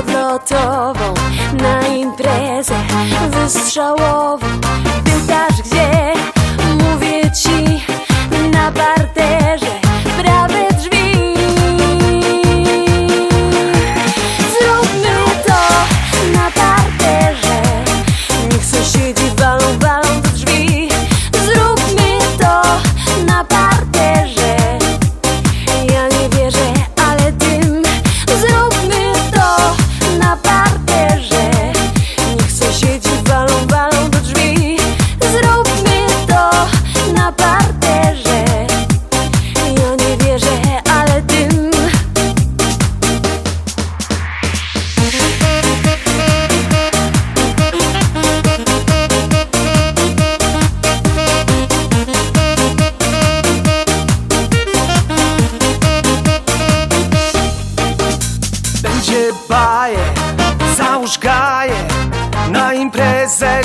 gotową na imprezę wystrzałową. Pytasz gdzie? się baje, załóż gaje, na imprezę